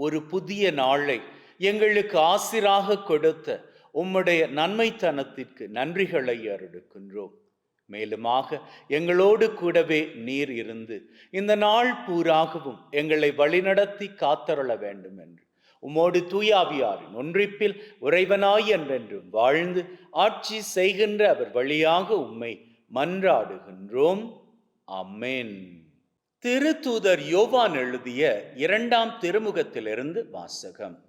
ஒரு புதிய நாளை எங்களுக்கு ஆசிராக கொடுத்த உம்முடைய நன்மைத்தனத்திற்கு நன்றிகளை அருடுக்கின்றோம் மேலுமாக எங்களோடு கூடவே நீர் இருந்து இந்த நாள் பூராகவும் எங்களை வழிநடத்தி காத்தருள வேண்டும் என்று உம்மோடு தூயாவியாரின் ஒன்றிப்பில் உறைவனாய் என்றென்றும் வாழ்ந்து ஆட்சி செய்கின்ற அவர் வழியாக உம்மை மன்றாடுகின்றோம். அம்மேன். திருத்தூதர் யோவான் எழுதிய இரண்டாம் திருமுகத்திலிருந்து வாசகம்.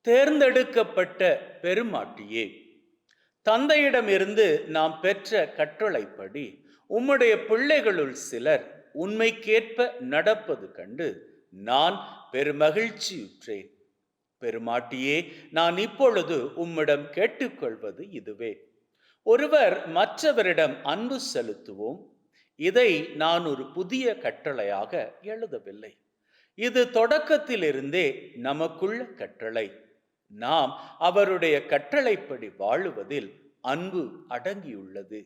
தேர்ந்தெடுக்கப்பட்ட பெருமாட்டியே தந்தையிடமிருந்து நாம் பெற்ற கட்டளைப்படி உம்முடைய பிள்ளைகளுள் சிலர் உண்மைக்கேற்ப நடப்பது கண்டு நான் பெருமகிழ்ச்சியுற்றேன். பெருமாட்டியே நான் இப்பொழுது உம்மிடம் கேட்டுக்கொள்வது இதுவே. ஒருவர் மற்றவரிடம் அன்பு செலுத்துவோம். இதை நான் ஒரு புதிய கட்டளையாக எழுதவில்லை. இது தொடக்கத்திலிருந்தே நமக்குள்ள கட்டளை. நாம் அவருடைய கட்டளைப்படி வாழுவதில் அன்பு அடங்கியுள்ளது.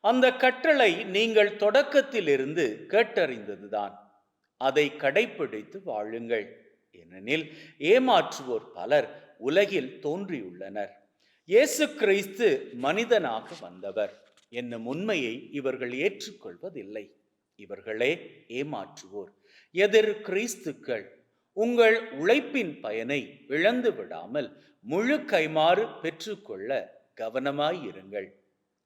அந்த கட்டளை நீங்கள் தொடக்கத்திலிருந்து கேட்டறிந்ததுதான். அதை கடைப்பிடித்து வாழுங்கள். ஏனெனில் ஏமாற்றுவோர் பலர் உலகில் தோன்றியுள்ளனர். இயேசு கிறிஸ்து மனிதனாக வந்தவர். என்னும் உண்மையை இவர்கள் ஏற்றுக்கொள்வதில்லை. இவர்களே ஏமாற்றுவோர். எதிர் கிறிஸ்துக்கள் உங்கள் உழைப்பின் பயனை இழந்து விடாமல் முழு கைமாறு பெற்றுக்கொள்ள கவனமாயிருங்கள்.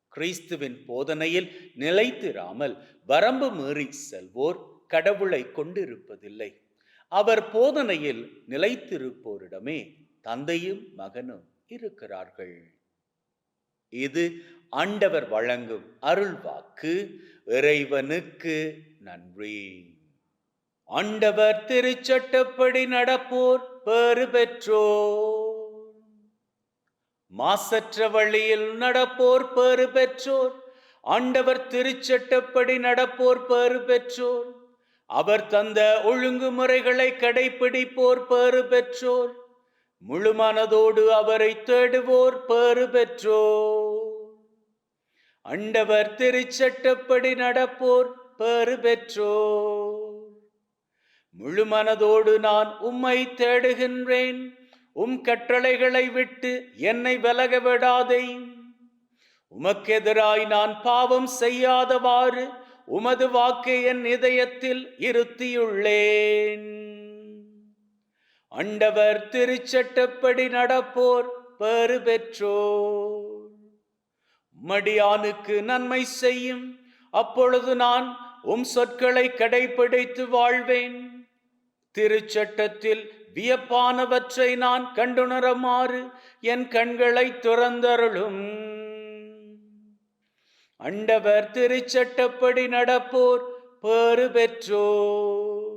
கிறிஸ்துவின் போதனையில் நிலைத்திராமல் வரம்பு மீறி செல்வோர் கடவுளை கொண்டிருப்பதில்லை. அவர் போதனையில் நிலைத்திருப்போரிடமே தந்தையும் மகனும் இருக்கிறார்கள். இது ஆண்டவர் வழங்கும் அருள்வாக்கு இறைவனுக்கு நன்றி. ஆண்டவர் திருச்சட்டப்படி நடப்போர் பேறு பெற்றோர். மாசற்ற வழியில் நடப்போர் பேறு பெற்றோர். ஆண்டவர் திருச்சட்டப்படி நடப்போர் பேறு பெற்றோர். அவர் தந்த ஒழுங்குமுறைகளை கடைபிடிப்போர் பேறு பெற்றோர். முழு மனதோடு அவரை தேடுவோர் பேறு பெற்றோ அண்டவர் திருச்சட்டப்படி நடப்போர் பேறு பெற்றோ முழு மனதோடு நான் உம்மை தேடுகின்றேன். உம் கட்டளைகளை விட்டு என்னை விலக விடாதே. உமக்கெதிராய் நான் பாவம் செய்யாதவாறு உமது வாக்கை என் இதயத்தில் இருத்தியுள்ளேன். அண்டவர் திருச்சட்டப்படி நடப்போர் பெரு பெற்றோர் மடியானுக்கு நன்மை செய்யும் அப்பொழுது நான் உம் சொற்களை கடைபிடித்து வாழ்வேன். திருச்சட்டத்தில் வியப்பானவற்றை நான் கண்டுணரமாறு என் கண்களை துறந்தருளும். அண்டவர் திருச்சட்டப்படி நடப்போர் பேறு பெற்றோர்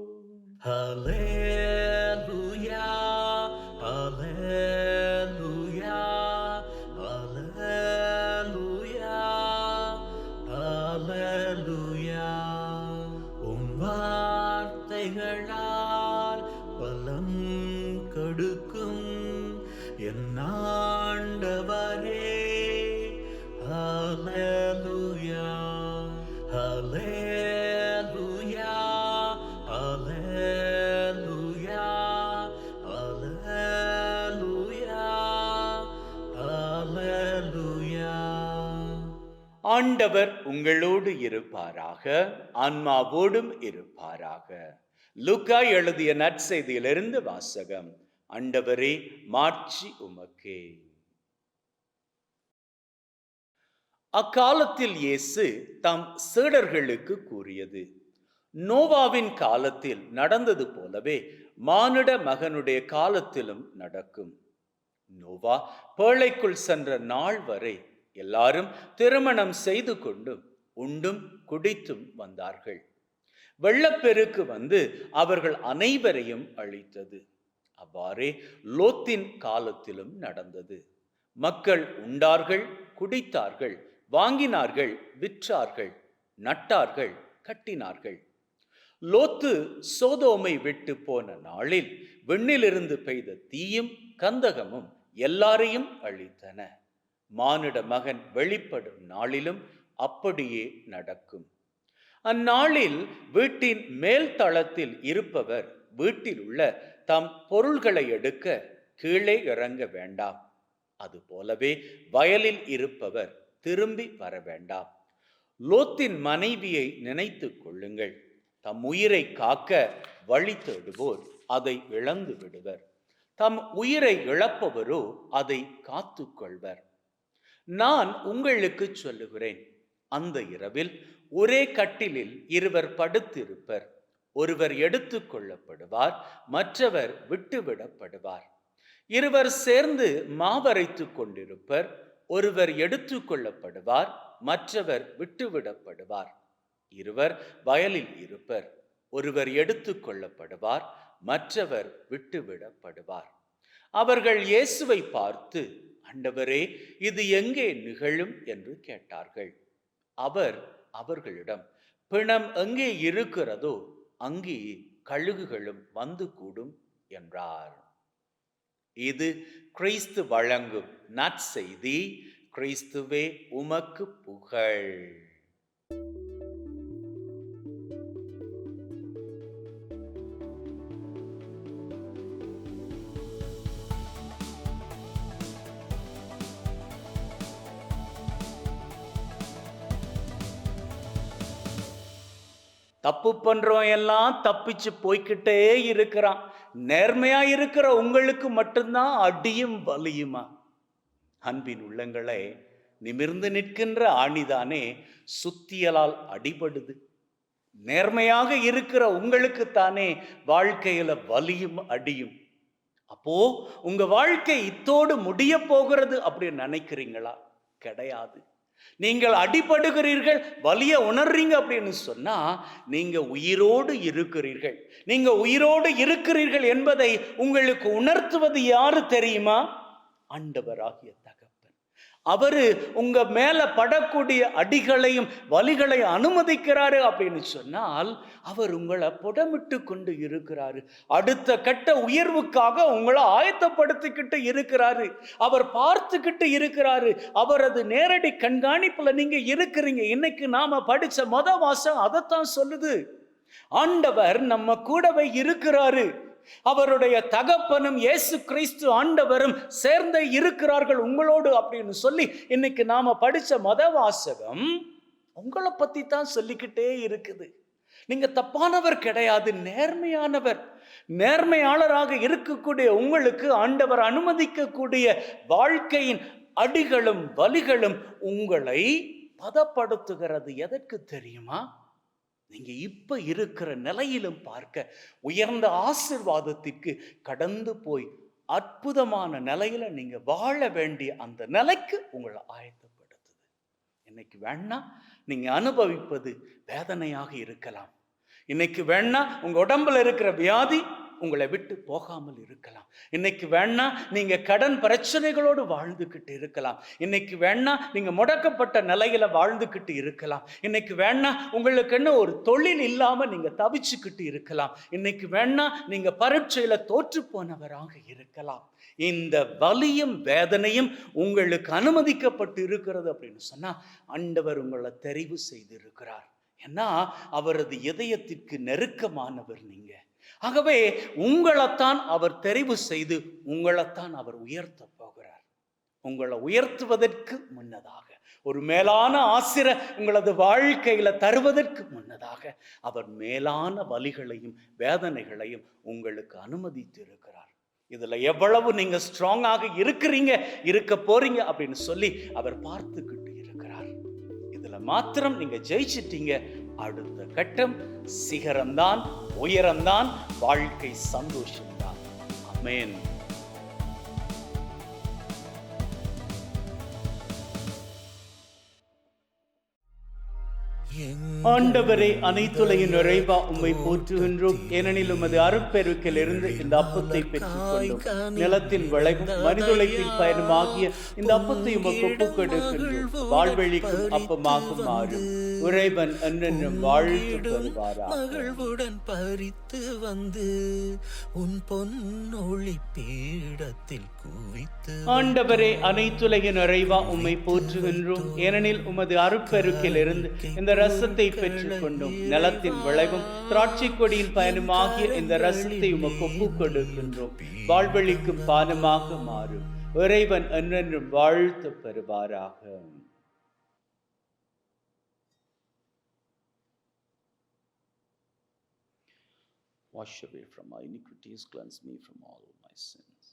Hallelujah, Hallelujah, Hallelujah, ஆண்டவர் உங்களோடு இருப்பாராக ஆன்மாவோடும் இருப்பாராக. லுக்கா எழுதிய நற்செய்தியிலிருந்து வாசகம் அண்டவரே மாட்சி உமக்கே. அக்காலத்தில் இயேசு தம் சீடர்களுக்கு கூறியது நோவாவின் காலத்தில் நடந்தது போலவே மானிட மகனுடைய காலத்திலும் நடக்கும். நோவா பேழைக்குள் சென்ற நாள் வரை எல்லாரும் திருமணம் செய்து கொண்டும் உண்டும் குடித்தும் வந்தார்கள். வெள்ளப்பெருக்கு வந்து அவர்கள் அனைவரையும் அழித்தது. அவ்வாறே லோத்தின் காலத்திலும் நடந்தது. மக்கள் உண்டார்கள் குடித்தார்கள். வாங்கினார்கள் விற்றார்கள் நட்டார்கள் கட்டினார்கள். லோத்து சோதோமை விட்டு போன நாளில் விண்ணிலிருந்து பெய்த தீயும் கந்தகமும் எல்லாரையும் அழித்தன. மானிட மகன் வெளிப்படும் நாளிலும் அப்படியே நடக்கும். அந்நாளில் வீட்டின் மேல் தளத்தில் இருப்பவர் வீட்டில் உள்ள தம் பொருள்களை எடுக்க கீழே இறங்க வேண்டாம். அதுபோலவே வயலில் இருப்பவர் திரும்பி வர வேண்டாம். லோத்தின் மனைவியை நினைத்து கொள்ளுங்கள். தம் உயிரை காக்க வழி தேடுவோர் அதை இழந்து விடுவர். தம் உயிரை இழப்பவரோ அதை காத்து கொள்வர். நான் உங்களுக்கு சொல்லுகிறேன். அந்த இரவில் ஒரே கட்டிலில் இருவர் படுத்திருப்பர். ஒருவர் எடுத்துக்கொள்ளப்படுவார் மற்றவர் விட்டுவிடப்படுவார். இருவர் சேர்ந்து மாவரைத்துக் கொண்டிருப்பர். ஒருவர் எடுத்து கொள்ளப்படுவார் மற்றவர் விட்டுவிடப்படுவார். இருவர் வயலில் இருப்பர். ஒருவர் எடுத்து கொள்ளப்படுவார் மற்றவர் விட்டுவிடப்படுவார். அவர்கள் இயேசுவை பார்த்து ஆண்டவரே இது எங்கே நிகழும்? என்று கேட்டார்கள். அவர் அவர்களிடம் பிணம் எங்கே இருக்கிறதோ அங்கே கழுகுகளும் வந்து கூடும் என்றார். இது கிறிஸ்து வழங்கும் நற்செய்தி கிறிஸ்துவே உமக்கு புகழ். தப்பு பண்றோம் எல்லாம் தப்பிச்சு போய்க்கிட்டே இருக்கிறான். நேர்மையா இருக்கிற உங்களுக்கு மட்டும்தான் அடியும் வலியுமா? அன்பின் உள்ளங்களை நிமிர்ந்து நிற்கின்ற ஆணிதானே சுத்தியலால் அடிபடுது. நேர்மையாக இருக்கிற உங்களுக்கு தானே வாழ்க்கையில வலியும் அடியும். அப்போ உங்க வாழ்க்கை இத்தோடு முடிய போகிறது அப்படின்னு நினைக்கிறீங்களா? கிடையாது. நீங்கள் அடிபடுகிறீர்கள் வலிய உணர்றீங்க அப்படின்னு சொன்னா நீங்க உயிரோடு இருக்கிறீர்கள். நீங்க உயிரோடு இருக்கிறீர்கள் என்பதை உங்களுக்கு உணர்த்துவது யாரு தெரியுமா? ஆண்டவராகிய தகப்பன். அவரு உங்க மேல படக்கூடிய அடிகளையும் வலிகளை அனுமதிக்கிறாரு அப்படின்னு சொன்னால் அவர் உங்களை புடமிட்டு கொண்டு இருக்கிறாரு. அடுத்த கட்ட உயர்வுக்காக உங்களை ஆயத்தப்படுத்திக்கிட்டு இருக்கிறாரு. அவர் பார்த்துக்கிட்டு இருக்கிறாரு. அவரது நேரடி கண்காணிப்புல நீங்க இருக்கிறீங்க. இன்னைக்கு நாம படிச்ச மொத வாசம் அதைத்தான் சொல்லுது. ஆண்டவர் நம்ம கூடவே இருக்கிறாரு. அவருடைய தகப்பனும் இயேசு கிறிஸ்து ஆண்டவரும் சேர்ந்து இருக்கிறார்கள் உங்களோடு அப்படின்னு சொல்லி இன்னைக்கு நாம படிச்ச மத வாசகம் உங்களை பத்தி தான் சொல்லிக்கிட்டே இருக்குது. நீங்க தப்பானவர் கிடையாது நேர்மையானவர். நேர்மையாளராக இருக்கக்கூடிய உங்களுக்கு ஆண்டவர் அனுமதிக்கக்கூடிய வாழ்க்கையின் அடிகளும் வலிகளும் உங்களை பதப்படுத்துகிறது. எதற்கு தெரியுமா? நீங்க இப்ப இருக்கிற நிலையிலும் பார்க்க உயர்ந்த ஆசிர்வாதத்திற்கு கடந்து போய் அற்புதமான நிலையில நீங்க வாழ வேண்டிய அந்த நிலைக்கு உங்களை ஆயத்தப்படுத்துது. இன்னைக்கு வேணா நீங்க அனுபவிப்பது வேதனையாக இருக்கலாம். இன்னைக்கு வேணா உங்க உடம்புல இருக்கிற வியாதி உங்களை விட்டு போகாமல் இருக்கலாம். இன்னைக்கு வேணா நீங்க கடன் பிரச்சனைகளோடு வாழ்ந்துக்கிட்டு இருக்கலாம். இன்னைக்கு வேணா நீங்க முடக்கப்பட்ட நிலையில வாழ்ந்துக்கிட்டு இருக்கலாம். இன்னைக்கு வேணா உங்களுக்கு என்ன ஒரு தொழில் இல்லாம நீங்க தவிச்சுக்கிட்டு இருக்கலாம். இன்னைக்கு வேணா நீங்க பரீட்சையில தோற்று போனவராக இருக்கலாம். இந்த வலியும் வேதனையும் உங்களுக்கு அனுமதிக்கப்பட்டு இருக்கிறது அப்படின்னு சொன்னா ஆண்டவர் உங்களை தெரிவு செய்திருக்கிறார். ஏன்னா அவரது இதயத்திற்கு நெருக்கமானவர் நீங்க. ஆகவே உங்களைத்தான் அவர் தெரிவு செய்து உங்களைத்தான் அவர் உயர்த்த போகிறார். உங்களை உயர்த்துவதற்கு முன்னதாக ஒரு மேலான ஆசிர உங்களது வாழ்க்கையில தருவதற்கு முன்னதாக அவர் மேலான வலிகளையும் வேதனைகளையும் உங்களுக்கு அனுமதித்து இருக்கிறார் இதுல எவ்வளவு நீங்க ஸ்ட்ராங்காக இருக்கிறீங்க இருக்க போறீங்க அப்படின்னு சொல்லி அவர் பார்த்துக்கிட்டு இருக்கிறார். இதுல மாத்திரம் நீங்க ஜெயிச்சிட்டீங்க அடுத்த கட்டம் சிகரம்தான் உயரம்தான் வாழ்க்கை சந்தோஷம்தான். அமேன் ஆண்டவரே அனைத்துலகின் நிறைவா உம்மை போற்றுகின்றோம். ஏனெனில் உமது அருட்பெருக்கில் இருந்து இந்த அப்பத்தை பெற்றுக்கொண்டோம். நிலத்தின் விளைவும் மனிதுலகின் பயனுமாகிய இந்த அப்பத்தை உமக்கு ஒப்புக் கொடுக்கின்றோம் வாழ்வெளிக்கும் அப்பமாக மாறும் உறைவன் என்னென்னும் வாழ்த்து மகிழ்வுடன் பறித்து வந்து உன் பொன்னொளி பீடத்தில் குவித்து ஆண்டவரே அனைத்துலகின் நிறைவா உம்மை போற்றுகின்றோம். ஏனெனில் உமது அருட்பெருக்கில் இருந்து இந்த ரசத்தை பெற்றுக்கொண்டோம் நிலத்தின் விளைவும் திராட்சை கொடியின் பயனுமாகிய இந்த ரசத்தை உமக்கு ஒப்புக் கொடுக்கின்றோம். வாழ்வழிக்கும் பானமாக மாறும். இறைவன் என்னென்றும் வாழ்த்து பெறுவாராக. Wash away from my iniquities, cleanse me from all my sins.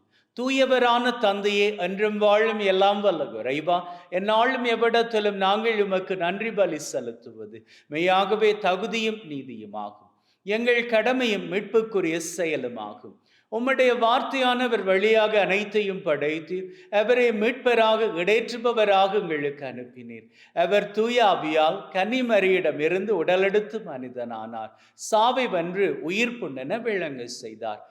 தூயவரான தந்தையே என்றும் வாழும் எல்லாம் வல்ல குறைவா என்னாலும் எவ்விடத்திலும் நாங்கள் உமக்கு நன்றி பலி செலுத்துவது. மெய்யாகவே தகுதியும் நீதியுமாகும். எங்கள் கடமையும் மீட்புக்குரிய செயலுமாகும். உம்முடைய வார்த்தையானவர் வழியாக அனைத்தையும் படைத்து அவரை மீட்பராக இடேற்றுபவராக எங்களுக்கு அனுப்பினீர். அவர் தூயாவியால் கன்னிமரியிடமிருந்து உடலெடுத்து மனிதனானார். சாவை வென்று உயிர் புண்ணென விளங்க செய்தார்.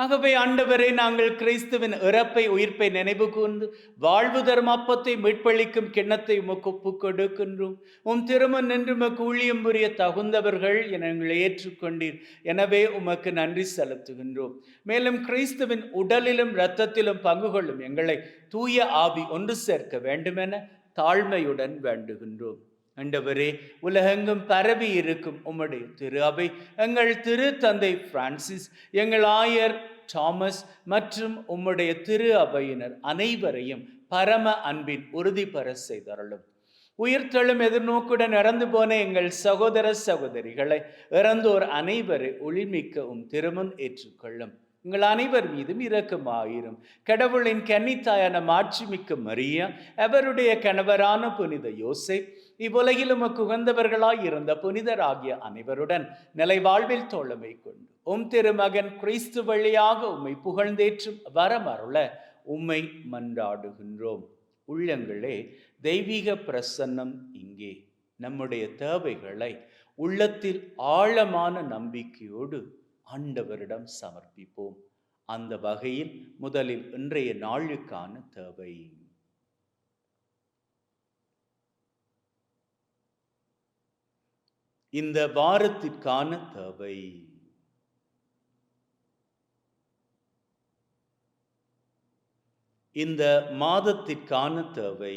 ஆகவே ஆண்டவரே நாங்கள் கிறிஸ்துவின் இறப்பை உயிர்ப்பை நினைவு கூர்ந்து வாழ்வு தரும் அப்பத்தை மீட்பளிக்கும் கிண்ணத்தை உமக்கு ஒப்பு கொடுக்கின்றோம். உம் திருமண் நின்று உமக்கு ஊழியம் புரிய தகுந்தவர்கள் என எங்களை ஏற்றுக்கொண்டீர். எனவே உமக்கு நன்றி செலுத்துகின்றோம். மேலும் கிறிஸ்துவின் உடலிலும் இரத்தத்திலும் பங்கு கொள்ளும் எங்களை தூய ஆவி ஒன்று சேர்க்க வேண்டுமென தாழ்மையுடன் வேண்டுகின்றோம். ஆண்டவரே உலகெங்கும் பரவி இருக்கும் உம்முடைய திரு அவை எங்கள் திரு தந்தை பிரான்சிஸ் எங்கள் ஆயர் தாமஸ் மற்றும் உம்முடைய திரு அவையினர் அனைவரையும் பரம அன்பின் உறுதிபெற செய்தருளும். உயிர்த்தெழும் எதிர்நோக்குடன் இறந்து போன எங்கள் சகோதர சகோதரிகளை இறந்தோர் அனைவரை ஒளிமிக்க உம் திருமன் ஏற்றுக்கொள்ளும். உங்கள் அனைவர் மீதும் இரக்கமாயிரும். கடவுளின் கன்னித்தாயான மாட்சிமிக்க மரியா அவருடைய கணவரான புனித யோசை இவ்வுலகிலும் குகந்தவர்களாய் உகந்தவர்களாய் இருந்த புனிதராகிய அனைவருடன் நிலை வாழ்வில் தோழமை கொண்டு உம் திருமகன் கிறிஸ்து வழியாக உம்மை புகழ்ந்தேற்றும் வரமருள உம்மை மன்றாடுகின்றோம். உள்ளங்களே தெய்வீக பிரசன்னம் இங்கே. நம்முடைய தேவைகளை உள்ளத்தில் ஆழமான நம்பிக்கையோடு ஆண்டவரிடம் சமர்ப்பிப்போம். அந்த வகையில் முதலில் இன்றைய நாளுக்கான தேவை. இந்த வாரத்திற்கான தேவை. இந்த மாதத்திற்கான தேவை.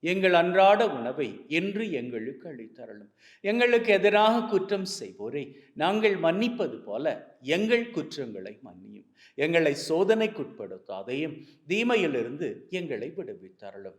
எங்கள் அன்றாட உணவை என்று எங்களுக்கு அளித்தரலும் எங்களுக்கு எதிராக குற்றம் செய்வோரை நாங்கள் மன்னிப்பது போல எங்கள் குற்றங்களை மன்னியும். எங்களை சோதனைக்குட்படுத்தாதையும் தீமையிலிருந்து எங்களை விடுவித்தரலும்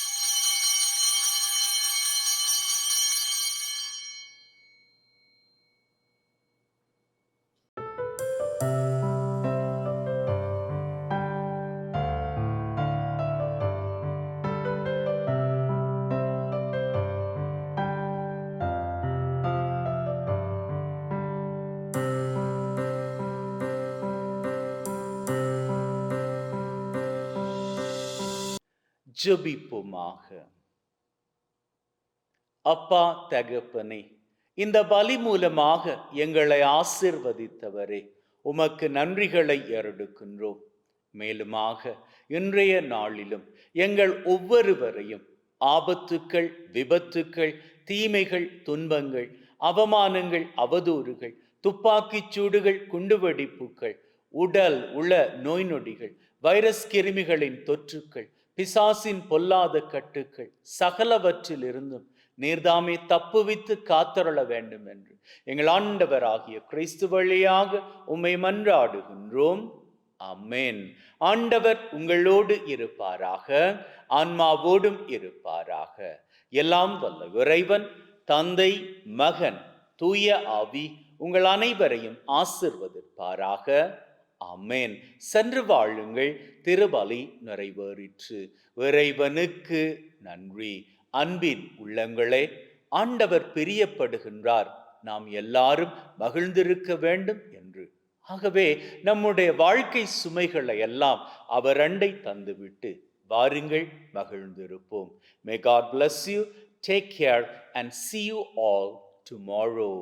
ஜபிப்புமாக. அப்பா தகப்பனே இந்த பலி மூலமாக எங்களை ஆசிர்வதித்தவரே உமக்கு நன்றிகளை எருடுக்கின்றோம் மேலுமாக இன்றைய நாளிலும் எங்கள் ஒவ்வொருவரையும் ஆபத்துக்கள் விபத்துக்கள் தீமைகள் துன்பங்கள் அவமானங்கள் அவதூறுகள் துப்பாக்கிச் சூடுகள் குண்டுவெடிப்புகள் உடல் உள நோய் நொடிகள் வைரஸ் கிருமிகளின் தொற்றுக்கள் பிசாசின் பொல்லாத கட்டுக்கள் சகலவற்றிலிருந்தும் நீர்தாமே தப்புவித்து காத்தருள வேண்டும் என்று. எங்கள் ஆண்டவராகிய கிறிஸ்து வழியாக உம்மை மன்றாடுகின்றோம். அம்மேன் ஆண்டவர் உங்களோடு இருப்பாராக ஆன்மாவோடும் இருப்பாராக. எல்லாம் வல்ல இறைவன் தந்தை மகன் தூய ஆவி உங்கள் அனைவரையும் ஆசிர்வதிப்பாராக. ஆமென். சென்று வாழுங்கள் திருபலி நிறைவேறிற்று. இறைவனுக்கு நன்றி. அன்பின் உள்ளங்களே ஆண்டவர் பிரியப்படுகின்றார். நாம் எல்லாரும் மகிழ்ந்திருக்க வேண்டும் என்று. ஆகவே நம்முடைய வாழ்க்கை சுமைகளை எல்லாம் அவர் அண்டை தந்துவிட்டு வாருங்கள் மகிழ்ந்திருப்போம். May God bless you take care and see you all tomorrow